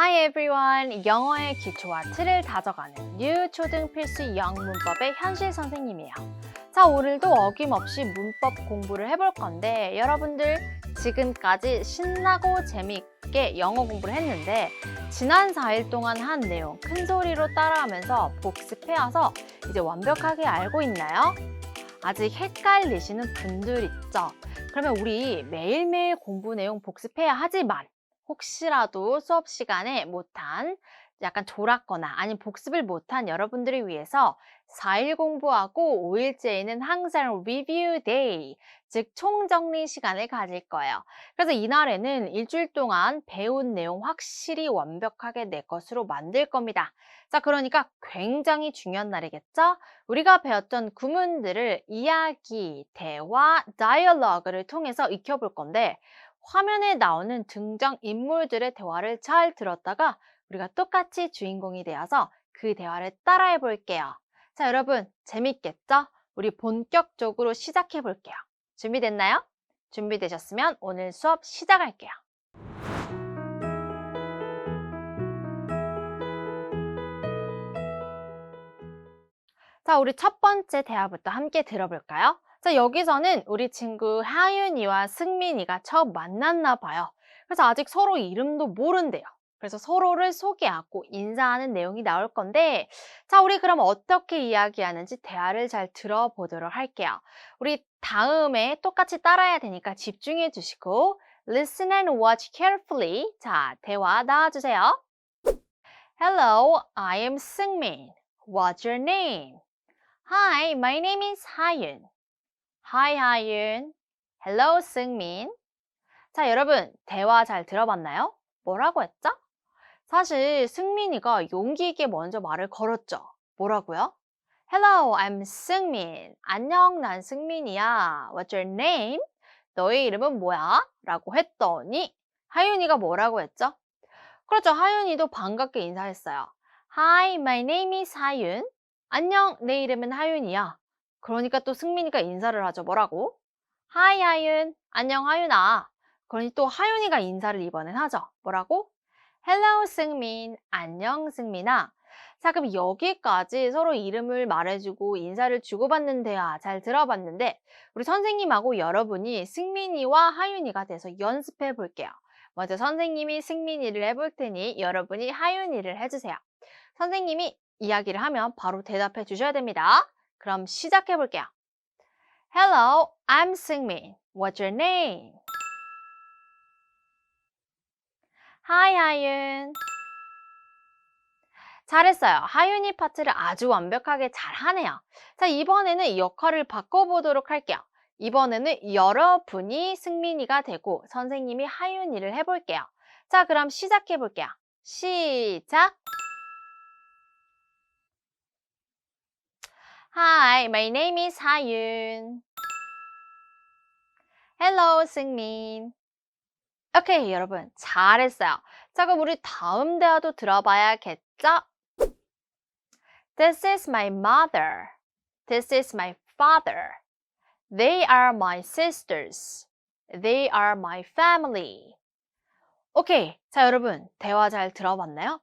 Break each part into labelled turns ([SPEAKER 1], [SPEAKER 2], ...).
[SPEAKER 1] Hi everyone! 영어의 기초와 틀을 다져가는 뉴 초등 필수 영문법의 현실 선생님이에요. 자, 오늘도 어김없이 문법 공부를 해볼 건데 여러분들 지금까지 신나고 재미있게 영어 공부를 했는데 지난 4일 동안 한 내용 큰 소리로 따라하면서 복습해 와서 이제 완벽하게 알고 있나요? 아직 헷갈리시는 분들 있죠? 그러면 우리 매일매일 공부 내용 복습해야 하지만 혹시라도 수업 시간에 못한 약간 졸았거나 아니면 복습을 못한 여러분들을 위해서 4일 공부하고 5일째에는 항상 리뷰 데이, 즉 총정리 시간을 가질 거예요. 그래서 이날에는 일주일 동안 배운 내용 확실히 완벽하게 내 것으로 만들 겁니다. 자, 그러니까 굉장히 중요한 날이겠죠? 우리가 배웠던 구문들을 이야기, 대화, 다이얼로그를 통해서 익혀볼 건데 화면에 나오는 등장 인물들의 대화를 잘 들었다가 우리가 똑같이 주인공이 되어서 그 대화를 따라해 볼게요. 자, 여러분, 재밌겠죠? 우리 본격적으로 시작해 볼게요. 준비됐나요? 준비되셨으면 오늘 수업 시작할게요. 자, 우리 첫 번째 대화부터 함께 들어볼까요? 자, 여기서는 우리 친구 하윤이와 승민이가 처음 만났나 봐요. 그래서 아직 서로 이름도 모른대요. 그래서 서로를 소개하고 인사하는 내용이 나올 건데, 자, 우리 그럼 어떻게 이야기하는지 대화를 잘 들어보도록 할게요. 우리 다음에 똑같이 따라야 되니까 집중해 주시고, listen and watch carefully. 자, 대화 나와 주세요. Hello, I am Seungmin. What's your name? Hi, my name is 하윤. Hi, 하윤. Hello, 승민. 자, 여러분, 대화 잘 들어봤나요? 뭐라고 했죠? 사실 승민이가 용기 있게 먼저 말을 걸었죠. 뭐라고요? Hello, I'm 승민. 안녕, 난 승민이야. What's your name? 너의 이름은 뭐야? 라고 했더니 하윤이가 뭐라고 했죠? 그렇죠. 하윤이도 반갑게 인사했어요. Hi, my name is 하윤. 안녕, 내 이름은 하윤이야. 그러니까 또 승민이가 인사를 하죠. 뭐라고? Hi, 하윤. 안녕, 하윤아. 그러니 또 하윤이가 인사를 이번엔 하죠. 뭐라고? Hello, 승민. 안녕, 승민아. 자, 그럼 여기까지 서로 이름을 말해주고 인사를 주고받는 대화 잘 들어봤는데 우리 선생님하고 여러분이 승민이와 하윤이가 돼서 연습해 볼게요. 먼저 선생님이 승민이를 해볼 테니 여러분이 하윤이를 해주세요. 선생님이 이야기를 하면 바로 대답해 주셔야 됩니다. 그럼 시작해 볼게요. Hello, I'm Seungmin. What's your name? Hi, 하윤. 잘했어요. 하윤이 파트를 아주 완벽하게 잘 하네요. 자, 이번에는 역할을 바꿔보도록 할게요. 이번에는 여러분이 승민이가 되고 선생님이 하윤이를 해볼게요. 자, 그럼 시작해 볼게요. 시작! Hi, my name is 하윤. Hello, 승민. 오케이, 여러분. 잘했어요. 자, 그럼 우리 다음 대화도 들어봐야겠죠? This is my mother. This is my father. They are my sisters. They are my family. 오케이. 자, 여러분. 대화 잘 들어봤나요?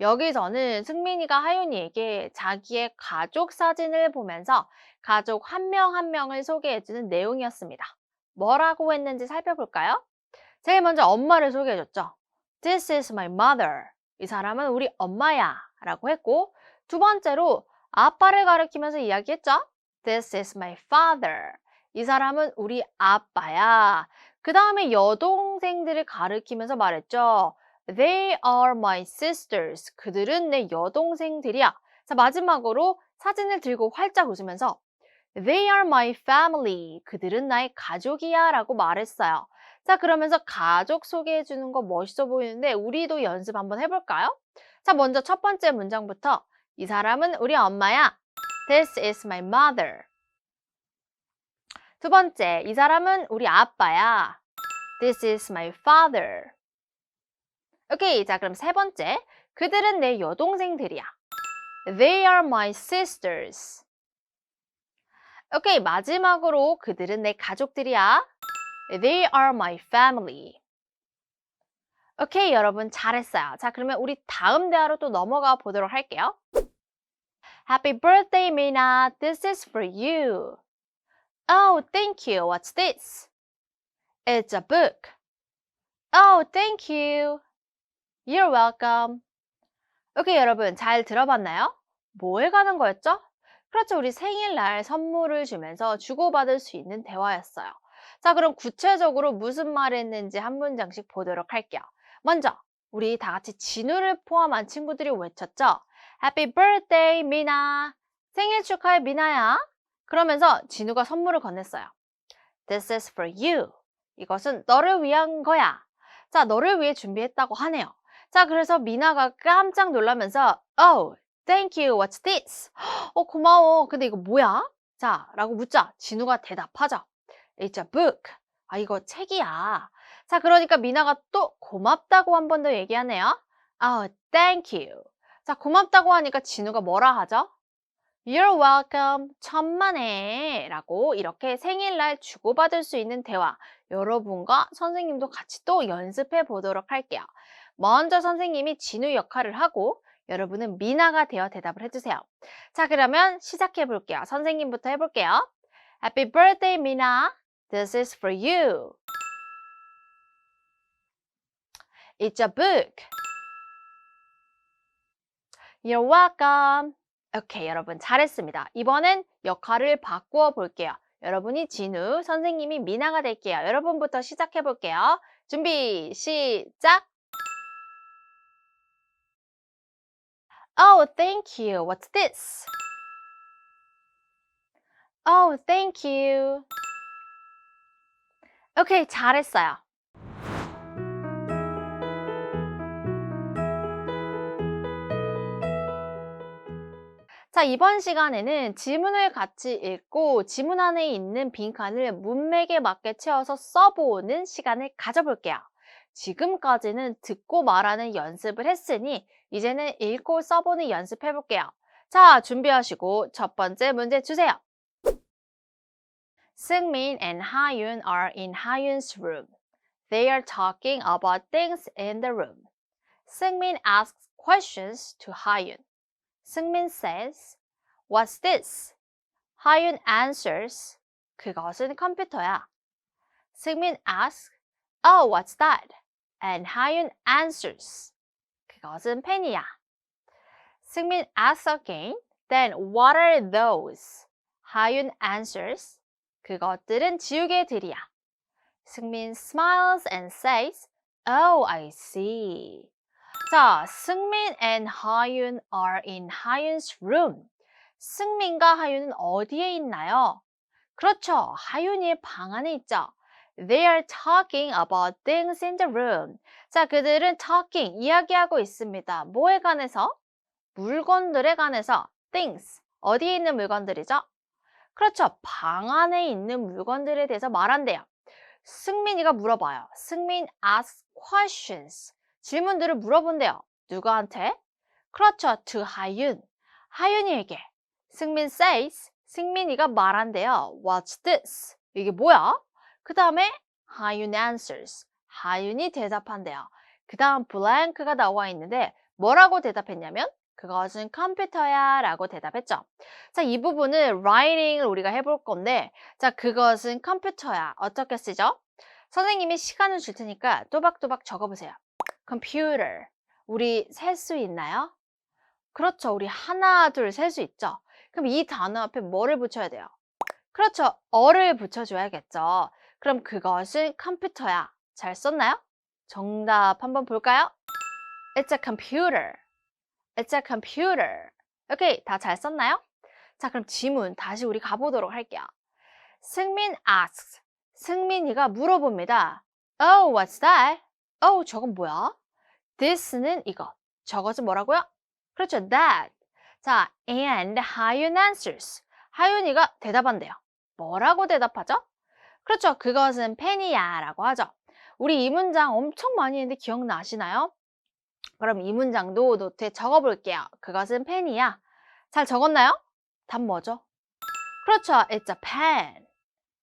[SPEAKER 1] 여기서는 승민이가 하윤이에게 자기의 가족 사진을 보면서 가족 한명한 명을 소개해주는 내용이었습니다. 뭐라고 했는지 살펴볼까요? 제일 먼저 엄마를 소개해줬죠. This is my mother. 이 사람은 우리 엄마야. 라고 했고, 두 번째로 아빠를 가리키면서 이야기했죠. This is my father. 이 사람은 우리 아빠야. 그 다음에 여동생들을 가리키면서 말했죠. They are my sisters. 그들은 내 여동생들이야. 자, 마지막으로 사진을 들고 활짝 웃으면서 They are my family. 그들은 나의 가족이야. 라고 말했어요. 자, 그러면서 가족 소개해 주는 거 멋있어 보이는데 우리도 연습 한번 해볼까요? 자, 먼저 첫 번째 문장부터 이 사람은 우리 엄마야. This is my mother. 두 번째, 이 사람은 우리 아빠야. This is my father. 오케이, 자, 그럼 세 번째. 그들은 내 여동생들이야. They are my sisters. 오케이, 마지막으로 그들은 내 가족들이야. They are my family. 오케이, 여러분 잘했어요. 자, 그러면 우리 다음 대화로 또 넘어가 보도록 할게요. Happy birthday, Mina. This is for you. Oh, thank you. What's this? It's a book. Oh, thank you. You're welcome. 오케이, 여러분 잘 들어봤나요? 뭐에 관한 거였죠? 그렇죠. 우리 생일날 선물을 주면서 주고받을 수 있는 대화였어요. 자, 그럼 구체적으로 무슨 말을 했는지 한 문장씩 보도록 할게요. 먼저, 우리 다 같이 진우를 포함한 친구들이 외쳤죠? Happy birthday, 미나. 생일 축하해, 미나야. 그러면서 진우가 선물을 건넸어요. This is for you. 이것은 너를 위한 거야. 자, 너를 위해 준비했다고 하네요. 자, 그래서 미나가 깜짝 놀라면서 Oh, thank you. What's this? 어, 고마워. 근데 이거 뭐야? 자, 라고 묻자. 진우가 대답하죠. It's a book. 아, 이거 책이야. 자, 그러니까 미나가 또 고맙다고 한 번 더 얘기하네요. Oh, thank you. 자, 고맙다고 하니까 진우가 뭐라 하죠? You're welcome. 천만에. 라고 이렇게 생일날 주고받을 수 있는 대화. 여러분과 선생님도 같이 또 연습해 보도록 할게요. 먼저 선생님이 진우 역할을 하고 여러분은 미나가 되어 대답을 해주세요. 자, 그러면 시작해 볼게요. 선생님부터 해볼게요. Happy birthday, 미나. This is for you. It's a book. You're welcome. 오케이, 여러분 잘했습니다. 이번엔 역할을 바꾸어 볼게요. 여러분이 진우, 선생님이 미나가 될게요. 여러분부터 시작해 볼게요. 준비, 시작! Oh, thank you. What's this? Oh, thank you. 오케이, 잘했어요. 자, 이번 시간에는 지문을 같이 읽고 지문 안에 있는 빈칸을 문맥에 맞게 채워서 써보는 시간을 가져볼게요. 지금까지는 듣고 말하는 연습을 했으니 이제는 읽고 써보는 연습 해 볼게요. 자, 준비하시고 첫 번째 문제 주세요. Seungmin and Hayun are in Hayun's room. They are talking about things in the room. Seungmin asks questions to Hayun. Seungmin says, What's this? Hayun answers, 그것은 컴퓨터야. Seungmin asks, Oh, what's that? And Hayun answers, 그것은 펜이야. Seungmin asks again, Then what are those? Hayun answers, 그것들은 지우개들이야. Seungmin smiles and says, Oh, I see. 자, 승민 and 하윤 are in 하윤's room. 승민과 하윤은 어디에 있나요? 그렇죠. 하윤이의 방 안에 있죠. They are talking about things in the room. 자, 그들은 talking, 이야기하고 있습니다. 뭐에 관해서? 물건들에 관해서. things. 어디에 있는 물건들이죠? 그렇죠. 방 안에 있는 물건들에 대해서 말한대요. 승민이가 물어봐요. 승민 asks questions. 질문들을 물어본대요. 누구한테? 그렇죠. to 하윤. 하윤이에게. 승민 says. 승민이가 말한대요. What's this? 이게 뭐야? 그 다음에 하윤 answers. 하윤이 대답한대요. 그 다음 blank가 나와 있는데 뭐라고 대답했냐면 그것은 컴퓨터야 라고 대답했죠. 자, 이 부분은 writing을 우리가 해볼 건데 자, 그것은 컴퓨터야. 어떻게 쓰죠? 선생님이 시간을 줄 테니까 또박또박 적어보세요. computer. 우리 셀 수 있나요? 그렇죠. 우리 하나, 둘 셀 수 있죠. 그럼 이 단어 앞에 뭐를 붙여야 돼요? 그렇죠. 어를 붙여줘야겠죠. 그럼 그것은 컴퓨터야. 잘 썼나요? 정답 한번 볼까요? It's a computer. It's a computer. 오케이, 다 잘 썼나요? 자, 그럼 지문 다시 우리 가보도록 할게요. 승민 asks. 승민이가 물어봅니다. Oh, what's that? Oh, 저건 뭐야? This는 이것. 저것은 뭐라고요? 그렇죠, that. 자, and 하윤 answers. 하윤이가 대답한대요. 뭐라고 대답하죠? 그렇죠, 그것은 펜이야 라고 하죠. 우리 이 문장 엄청 많이 했는데 기억나시나요? 그럼 이 문장도 노트에 적어볼게요. 그것은 펜이야. 잘 적었나요? 답 뭐죠? 그렇죠, it's a pen.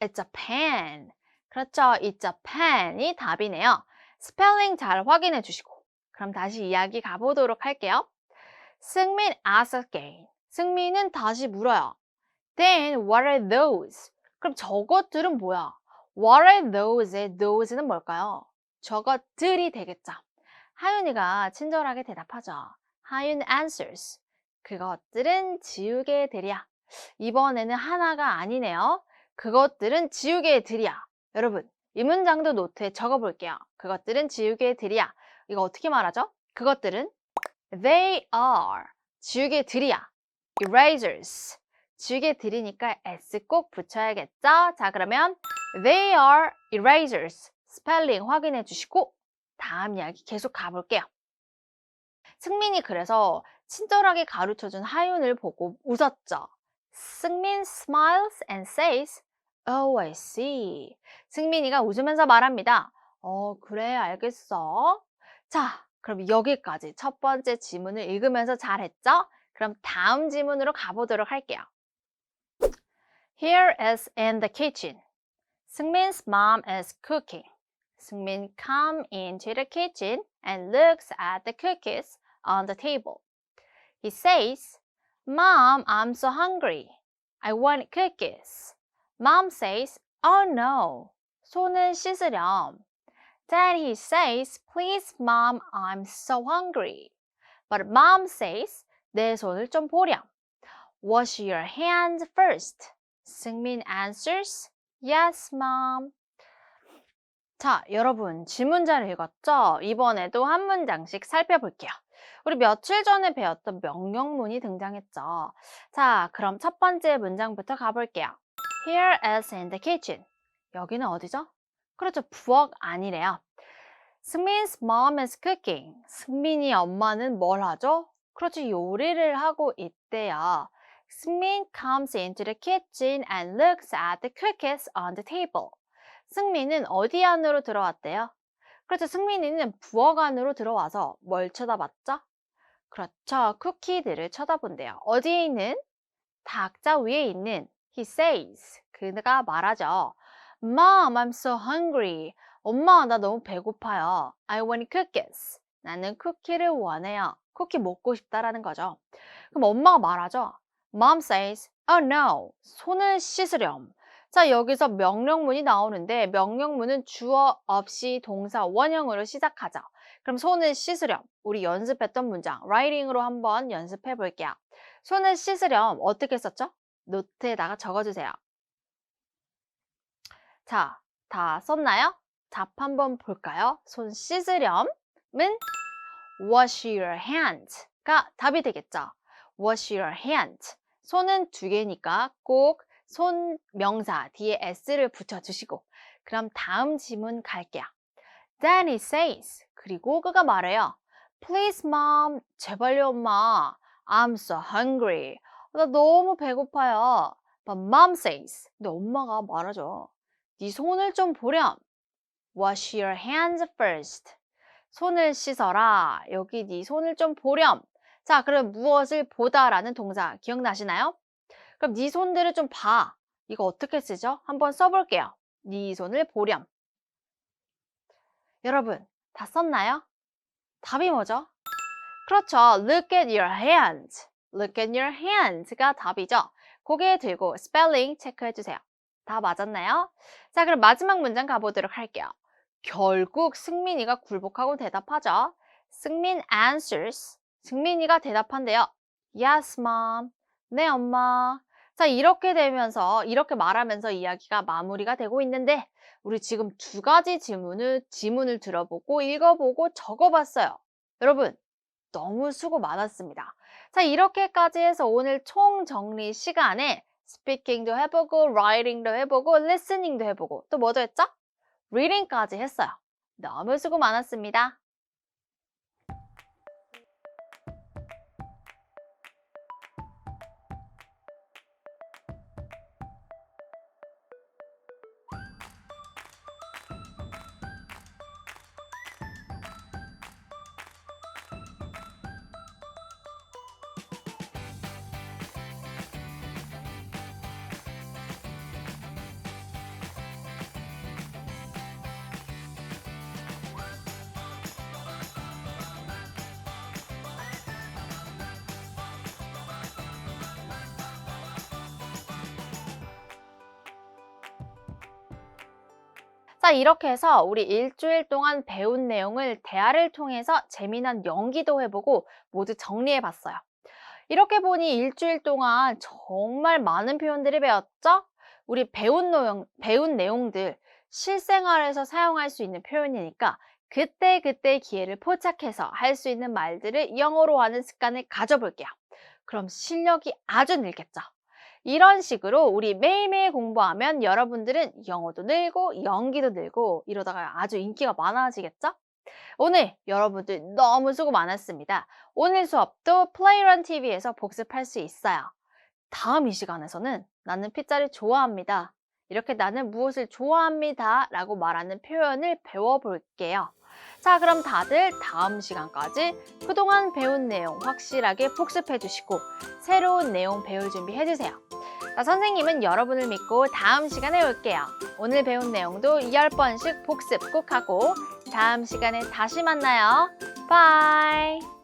[SPEAKER 1] It's a pen. 그렇죠, it's a pen이 답이네요. 스펠링 잘 확인해 주시고 그럼 다시 이야기 가보도록 할게요. 승민 asks again. 승민은 다시 물어요. Then what are those? 그럼 저것들은 뭐야? What are those? those는 뭘까요? 저것들이 되겠죠. 하윤이가 친절하게 대답하죠. 하윤 answers. 그것들은 지우개 들이야. 이번에는 하나가 아니네요. 그것들은 지우개 들이야. 여러분, 이 문장도 노트에 적어 볼게요. 그것들은 지우개 들이야. 이거 어떻게 말하죠? 그것들은 they are 지우개 들이야. erasers 지우개 들이니까 s 꼭 붙여야겠죠? 자, 그러면 they are erasers 스펠링 확인해 주시고 다음 이야기 계속 가볼게요. 승민이 그래서 친절하게 가르쳐준 하윤을 보고 웃었죠. 승민 smiles and says, Oh, I see. 승민이가 웃으면서 말합니다. 어, 그래, 알겠어. 자, 그럼 여기까지 첫 번째 지문을 읽으면서 잘했죠? 그럼 다음 지문으로 가보도록 할게요. Here is in the kitchen. 승민's mom is cooking. 승민 come into the kitchen and looks at the cookies on the table. He says, Mom, I'm so hungry. I want cookies. Mom says, Oh no. 손을 씻으렴. Then he says, Please, Mom, I'm so hungry. But Mom says, 내 손을 좀 보렴. Wash your hands first. 승민 answers, Yes, Mom. 자, 여러분, 잘 읽었죠? 이번에도 한 문장씩 살펴볼게요. 우리 며칠 전에 배웠던 명령문이 등장했죠. 자, 그럼 첫 번째 문장부터 가볼게요. Here is in the kitchen. 여기는 어디죠? 그렇죠. 부엌 아니래요. 승민's mom is cooking. 승민이 엄마는 뭘 하죠? 그렇죠. 요리를 하고 있대요. 승민 comes into the kitchen and looks at the cookies on the table. 승민은 어디 안으로 들어왔대요? 그렇죠. 승민이는 부엌 안으로 들어와서 뭘 쳐다봤죠? 그렇죠. 쿠키들을 쳐다본대요. 어디에 있는? 탁자 위에 있는 he says. 그가 말하죠. Mom, I'm so hungry. 엄마, 나 너무 배고파요. I want cookies. 나는 쿠키를 원해요. 쿠키 먹고 싶다라는 거죠. 그럼 엄마가 말하죠. Mom says, oh no. 손을 씻으렴. 자, 여기서 명령문이 나오는데 명령문은 주어 없이 동사 원형으로 시작하죠. 그럼 손을 씻으렴. 우리 연습했던 문장 라이팅으로 한번 연습해 볼게요. 손을 씻으렴. 어떻게 썼죠? 노트에다가 적어주세요. 자, 다 썼나요? 답 한번 볼까요? 손 씻으렴은 wash your hands가 답이 되겠죠. wash your hands. 손은 두 개니까 꼭 손 명사 뒤에 s를 붙여주시고 그럼 다음 지문 갈게요. He says 그리고 그가 말해요. Please mom 제발요 엄마 I'm so hungry 나 너무 배고파요. But mom says 근데 엄마가 말하죠. 네 손을 좀 보렴. Wash your hands first. 손을 씻어라. 여기 네 손을 좀 보렴. 자, 그럼 무엇을 보다라는 동사 기억나시나요? 그럼 네 손들을 좀 봐. 이거 어떻게 쓰죠? 한번 써볼게요. 네 손을 보렴. 여러분, 다 썼나요? 답이 뭐죠? 그렇죠. Look at your hands. Look at your hands가 답이죠. 고개 들고 스펠링 체크해주세요. 다 맞았나요? 자, 그럼 마지막 문장 가보도록 할게요. 결국 승민이가 굴복하고 대답하죠. 승민 answers. 승민이가 대답한대요. Yes, mom. 네, 엄마. 자, 이렇게 되면서, 이렇게 말하면서 이야기가 마무리가 되고 있는데, 우리 지금 두 가지 지문을, 지문을 들어보고, 읽어보고, 적어봤어요. 여러분, 너무 수고 많았습니다. 자, 이렇게까지 해서 오늘 총 정리 시간에 스피킹도 해보고, 라이팅도 해보고, 리스닝도 해보고, 또 뭐도 했죠? 리딩까지 했어요. 너무 수고 많았습니다. 자, 이렇게 해서 우리 일주일 동안 배운 내용을 대화를 통해서 재미난 연기도 해보고 모두 정리해봤어요. 이렇게 보니 일주일 동안 정말 많은 표현들을 배웠죠? 우리 배운 내용, 배운 내용들 실생활에서 사용할 수 있는 표현이니까 그때 그때 기회를 포착해서 할 수 있는 말들을 영어로 하는 습관을 가져볼게요. 그럼 실력이 아주 늘겠죠. 이런 식으로 우리 매일매일 공부하면 여러분들은 영어도 늘고 연기도 늘고 이러다가 아주 인기가 많아지겠죠? 오늘 여러분들 너무 수고 많았습니다. 오늘 수업도 플레이런 TV에서 복습할 수 있어요. 다음 이 시간에서는 나는 피자를 좋아합니다. 이렇게 나는 무엇을 좋아합니다 라고 말하는 표현을 배워볼게요. 자, 그럼 다들 다음 시간까지 그동안 배운 내용 확실하게 복습해 주시고 새로운 내용 배울 준비 해 주세요. 자, 선생님은 여러분을 믿고 다음 시간에 올게요. 오늘 배운 내용도 10번씩 복습 꼭 하고 다음 시간에 다시 만나요. 바이!